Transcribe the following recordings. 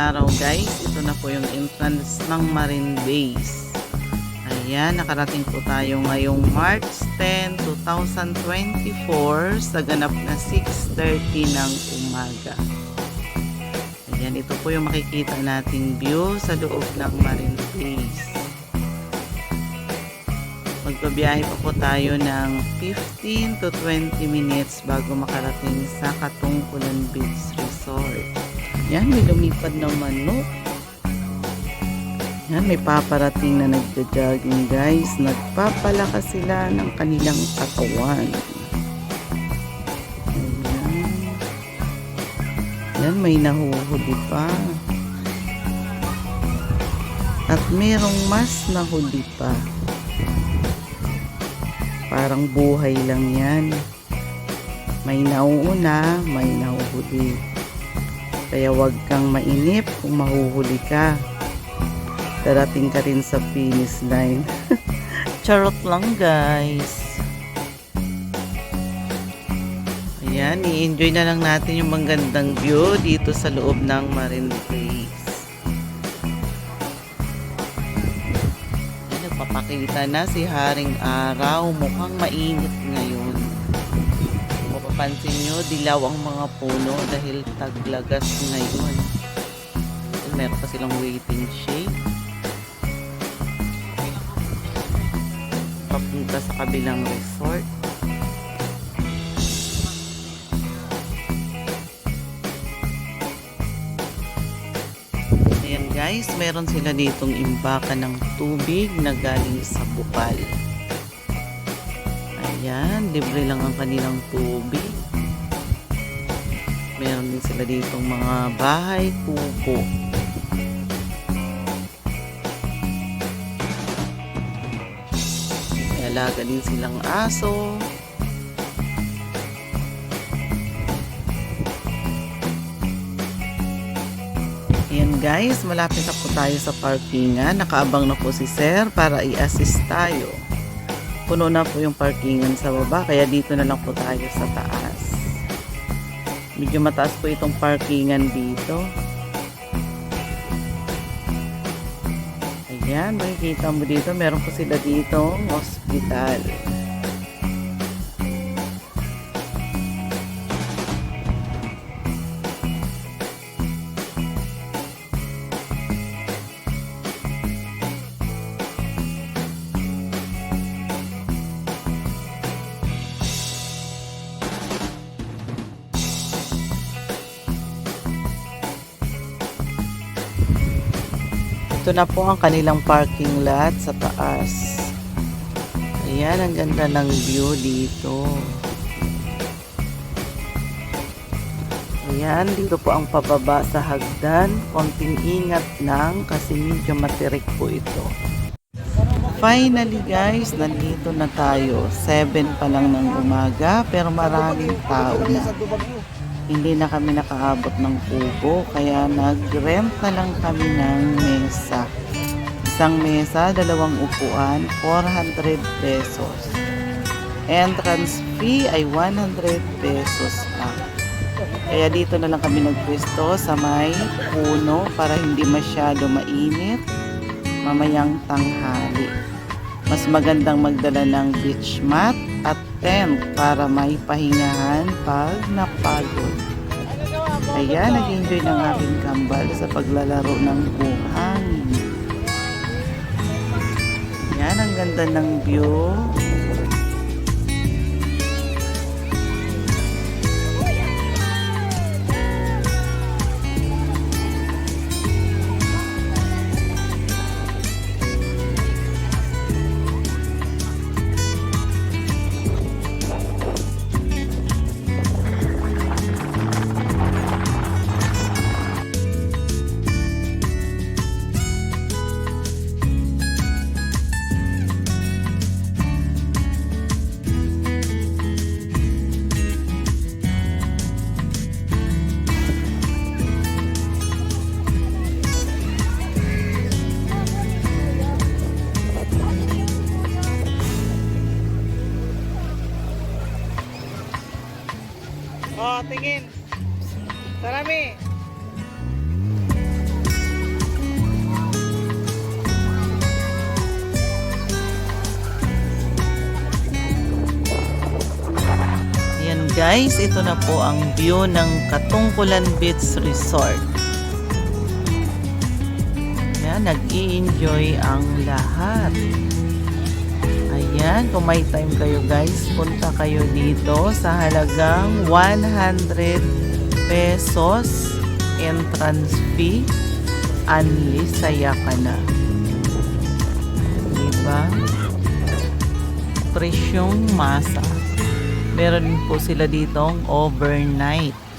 araw guys, ito na po yung entrance ng Marine Base. Ayan, nakarating po tayo ngayong March 10, 2024 sa ganap na 6.30 ng umaga. Ayan, ito po yung makikita nating view sa loob ng Marine Base. Magbabiyahe pa po tayo ng 15 to 20 minutes bago makarating sa Katungkulan Beach Resort. Yan, may lumipad na manok. Yan, may paparating na nagja-jogging guys. Nagpapalakas sila ng kanilang katawan. Ayan. Yan, may nahuhuli pa. At merong mas nahuli pa. Parang buhay lang yan. May nauuna, may nahuhuli. Kaya wag kang mainip kung mahuhuli ka. Darating ka rin sa finish line. Charot lang guys. Ayan, i-enjoy na lang natin yung magandang view dito sa loob ng Marine Place. Ayan, nagpapakita na si Haring Araw. Mukhang mainit ngayon. Mapapansin nyo, dilaw ang mga puno dahil taglagas ngayon. Meron pa silang waiting shade. Papunta sa kabilang resort. Ayan guys, meron sila ditong imbakan ng tubig na galing sa bukal. Ayan, libre lang ang kanilang tubig. Meron din sila ditong mga bahay. May alaga din silang aso. Ayan guys, malapit na po tayo sa parkingan. Nakaabang na po si Sir para i-assist tayo. Puno na po yung parkingan sa baba, kaya dito na lang po tayo sa taas. Medyo mataas po itong parkingan dito. Ayan, makikita mo dito, meron po sila dito hospital. Ito na po ang kanilang parking lot sa taas. Ayan, ang ganda ng view dito. Ayan, dito po ang pababa sa hagdan. Konting ingat lang kasi medyo matirik po ito. Finally guys, nandito na tayo. 7 pa lang ng umaga pero maraming tao na. Hindi na kami nakaabot ng kubo kaya nag-rent na lang kami ng mesa. Isang mesa, dalawang upuan, 400 pesos. Entrance fee ay 100 pesos lang. Kaya dito na lang kami nagpwesto sa may puno para hindi masyado mainit mamayang tanghali. Mas magandang magdala ng beach mat at tent para may pahingahan pag napagod. Kaya nag-enjoy ng aking kambal sa paglalaro ng buhangin. Yan, ang ganda ng view. tingin. Sarami. Yan guys, ito na po ang view ng Katungkulan Beach Resort. Yan, nag-i-enjoy ang lahat. Ayan, kung may time kayo guys, punta kayo dito sa halagang 100 pesos entrance fee. Unli, saya ka na. Diba? Presyong masa. Meron po sila ditong overnight.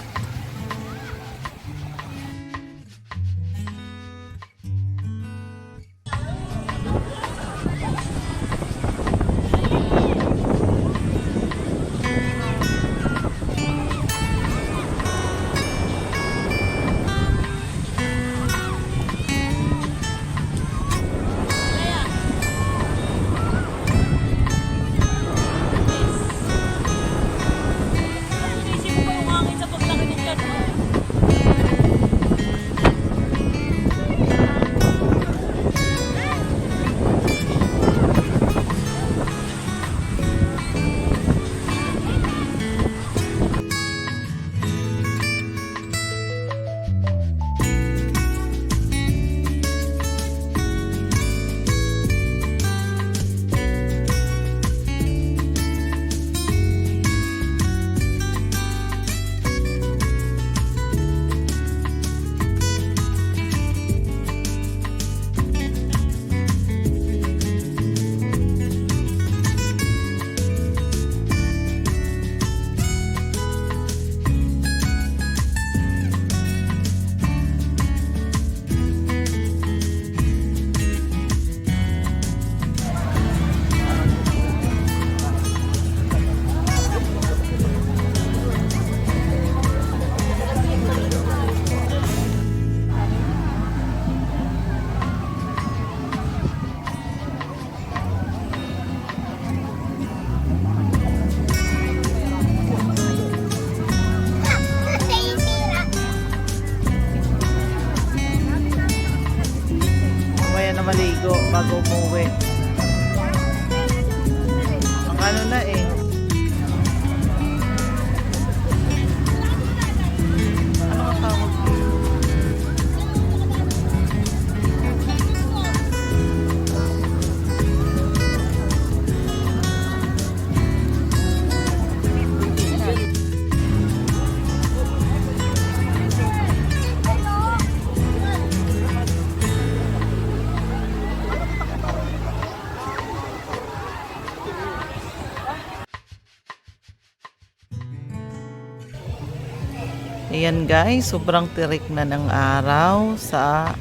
Ayan guys, sobrang tirik na ng araw sa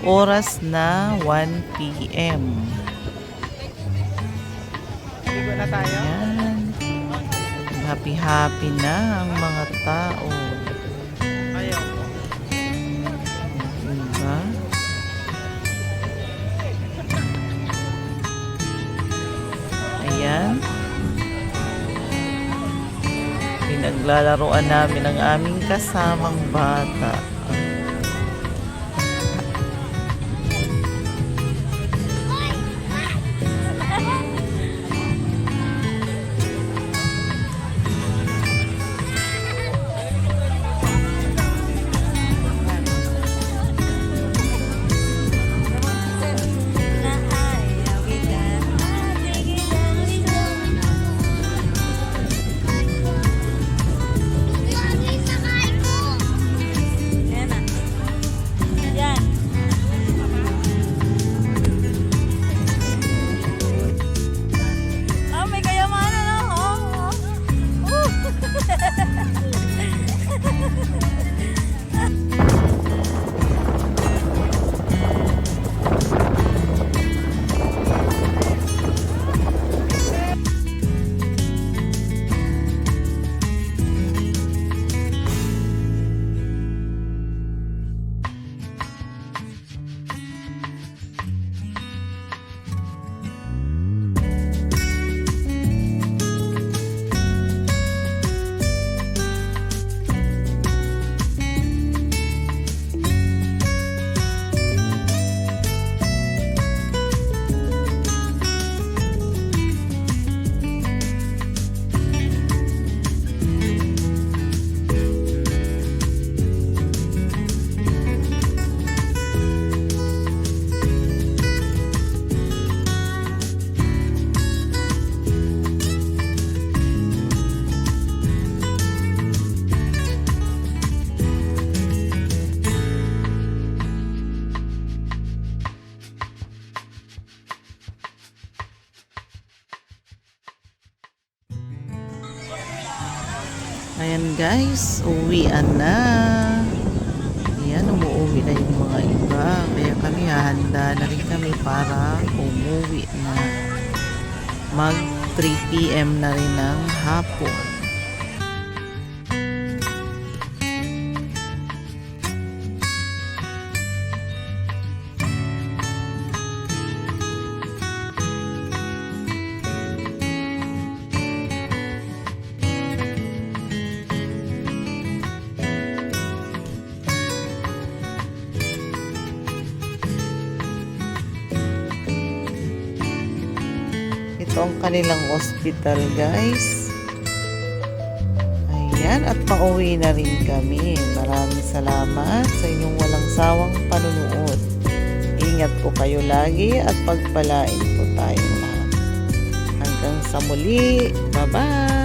oras na 1 p.m. Ayan. Happy-happy na ang mga tao. Pinaglalaroan namin ang aming kasamang bata. Guys, uwian na. Ayan, umuwi na yung mga iba. Kaya kami hahanda na rin kami para umuwi na. Mag 3pm na rin ng hapon. Ito ang kanilang hospital, guys. Ayan, at pauwi na rin kami. Maraming salamat sa inyong walang sawang panunood. Ingat po kayo lagi at pagpalain po tayong lahat. Hanggang sa muli. Bye-bye!